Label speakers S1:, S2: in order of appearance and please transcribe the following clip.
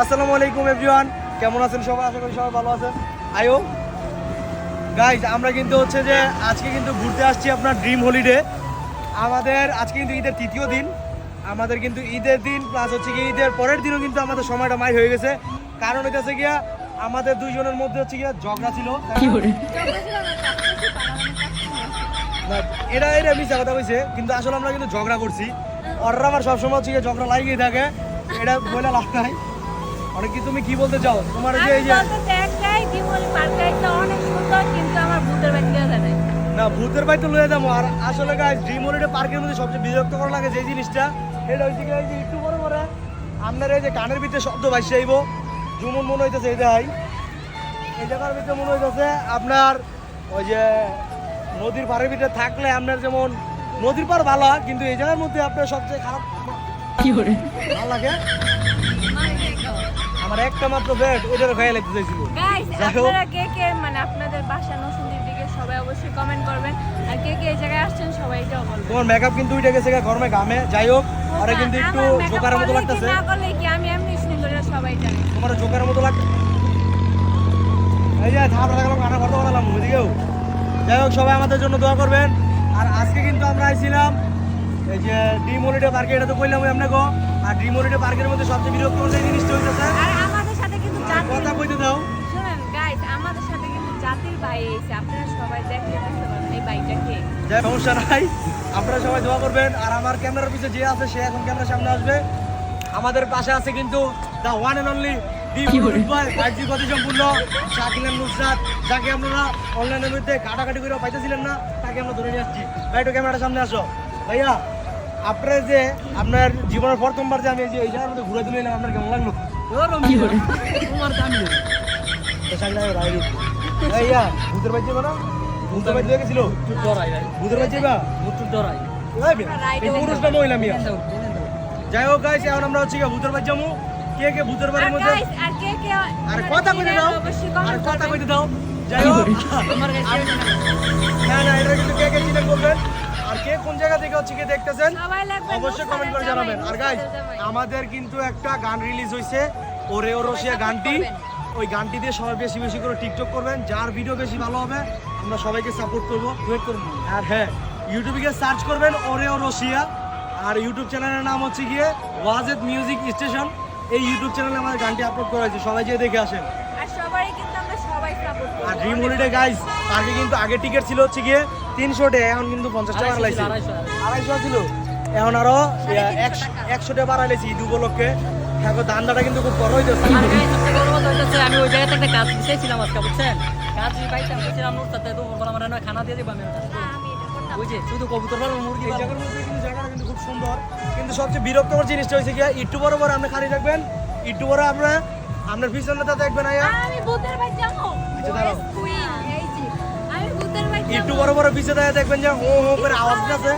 S1: আসসালামু আলাইকুম এভরিওয়ান কেমন আছেন সবাই? আশা করি সবাই ভালো আছেন। আয়ো। গাইজ আমরা কিন্তু হচ্ছে যে আজকে কিন্তু ঘুরতে আসছি আপনার ড্রিম হলিডে আমাদের আজকে কিন্তু ঈদের তৃতীয় দিন। আমাদের কিন্তু ঈদের দিন প্লাস হচ্ছে কি ঈদের পরের দিনও কিন্তু আমাদের সময়টা মাই হয়ে গেছে। কারণ হইতেছে গিয়া আমাদের দুইজনের মধ্যে হচ্ছে গিয়া ঝগড়া ছিল। এটা এটা মিশা কথা কইছে কিন্তু আসলে আমরা কিন্তু ঝগড়া করছি। ওরা আমার সবসময় হচ্ছে গিয়ে ঝগড়া লাগিয়ে থাকে। এটা বলে লাভ নাই। অনেক তুমি কি বলতে চাও? তোমার যে এই যে না ভূতের বাড়িতে লয়ে যাব। আর আসলে গাইজ ড্রিম হলিডে পার্কের মধ্যে সবচেয়ে বিরক্ত করা লাগে যে জিনিসটা এটা হচ্ছে কি যে একটু পরে পরে আপনার এই যে কানের ভিতরে শব্দ ভাসছে আইব। যেমন মনে হইতেছে এই দেখাই। এই জায়গার ভিতরে মনে হইতেছে আপনার ওই যে নদীর পাড়ের ভিতরে থাকলে আপনার যেমন নদীর পার ভালো কিন্তু এই জায়গার মধ্যে আপনার সবচেয়ে খারাপ ভালো লাগে? আমার একটা মাত্র বেড ওইটারও খাইয়ে লাগতে চাইছিল।
S2: আপনারা কে কে মানে আপনাদের বাসা নসুন্দির দিকে সবাই অবশ্যই কমেন্ট করবেন। আর কে কে এই জায়গায় আসছেন সবাই এটাও বলবেন।
S1: তোমার মেকআপ কিন্তু উঠে গেছে গরমে ঘামে। যাই হোক আরে কিন্তু একটু জোকারের মতো লাগতেছে।
S2: না করলে কি? আমি এমনি সুন্দর সবাই জানে।
S1: তোমার জোকারের মতো লাগছে এই যে থাপড়া গেলাম গানা ভরতে পারলাম ওইদিকেও যাই হোক সবাই আমাদের জন্য দোয়া করবেন। আর আজকে কিন্তু আমরা আইছিলাম এই যে ডিম হলিডে পার্কে এটা তো কইলাম গো আর ডিম হলিডে পার্কের মধ্যে সবচেয়ে বিরক্তকর যে জিনিসটা হইতেছে
S2: আর আমাদের সাথে কিন্তু জাতির
S1: কথা কইতে দাও।
S2: শুনেন গাইস আমাদের সাথে কিন্তু জাতির ভাই এসে আপনারা সবাই দেখলে বুঝতে পারবেন এই বাইকটা কে।
S1: যাই সমস্যা নাই। আপনারা সবাই দোয়া করবেন। আর আমার ক্যামেরার পিছনে যে আছে সে এখন ক্যামেরার সামনে আসবে। আমাদের পাশে আছে কিন্তু দ্য ওয়ান এন্ড অনলি সম্পূর্ণ শাকিল আল নুসরাত। যাকে আপনারা অনলাইনের মধ্যে কাটাকাটি করে পাইতেছিলেন না তাকে আমরা ধরে নিয়ে আসছি। ভাই একটু ক্যামেরার সামনে আসো। ভাইয়া আপনার যে আপনার জীবনের প্রথমবার যে আমি এই যে এই জায়গার মধ্যে ঘুরে দিলাম আপনার কেমন লাগল?
S3: তোমার দামি
S1: তো শাকিল ভাই ভাইয়া ভূতের বাড়ি যাবে না? ভূতের বাড়ি গেছিল?
S3: একটু ডরাই ভাই
S1: ভূতের বাড়ি যাবা
S3: একটু ডরাই
S1: এই মেয়ে, এই পুরুষ না মহিলা মিয়া? যাই হোক গাইস এখন আমরা হচ্ছে ভূতের বাড়ি যাব। কে কে ভূতের বাড়ির মধ্যে
S2: আর কে কে
S1: আর
S2: মানে
S1: কথা কইতে দাও। আর কথা কইতে দাও। যাই হোক। না না এটা কিন্তু কে কে চিনেন বলবেন আর কে কোন জায়গা থেকে হচ্ছে কে দেখতেছেন? অবশ্যই কমেন্ট করে জানাবেন। আর গাইস আমাদের কিন্তু একটা গান রিলিজ হয়েছে ওরে ও রসিয়া গানটি। ওই গানটি দিয়ে সবাই বেশি বেশি করে টিকটক করবেন। যার ভিডিও বেশি ভালো হবে আমরা সবাইকে সাপোর্ট করব। ওয়েট করব আর হ্যাঁ ইউটিউবে গিয়ে সার্চ করবেন ওরে ও রসিয়া। আর ইউটিউব চ্যানেলের নাম হচ্ছে গিয়ে ওয়াজেদ মিউজিক স্টেশন এই ইউটিউব চ্যানেলে আমাদের গানটি আপলোড করা হয়েছে। সবাই যেয়ে দেখে আসেন।
S2: আর সবাই কিন্তু আমরা সবাই সাপোর্ট করব।
S1: আর ড্রিম হলিডে গাইস পার্কে কিন্তু আগে টিকিট ছিল হচ্ছে গিয়ে তিনশো টাকা এখন কিন্তু পঞ্চাশ টাকা
S3: আড়াইশো
S1: বাড়াইছে।
S3: আড়াইশো।
S1: ছিল এখন
S2: আরও
S1: একশো টাকা। বাড়াইছি ঈদ উপলক্ষে। এখন দান্দাটা কিন্তু খুব বড় হইতেছে।
S3: আমি ওই জায়গাতে একটা কাজ দিতেছিলাম আজকে বুঝছেন? কাজ যদি পাইতাম বলছিলাম নোট তাতে তো বললাম আমার খানা দিয়ে দিবা আমি ওটা।
S2: আমি এটা করতাম।
S3: বুঝছে শুধু কবুতর পালন মুরগি পালন।
S1: জায়গার মধ্যে কিন্তু জায়গাটা কিন্তু খুব সুন্দর। কিন্তু সবচেয়ে বিরক্তকর জিনিসটা হয়েছে গিয়ে একটু বড় বড় আপনি খালি রাখবেন একটু বড় আপনার আপনার পিছনটা দেখবেন আয়া।
S2: আমি যাব।
S1: নিচে দাঁড়াও।
S2: বাড়ি
S1: একটু বড় বড় পিছে দাঁড়িয়ে দেখবেন যে হো হো করে আওয়াজ আছে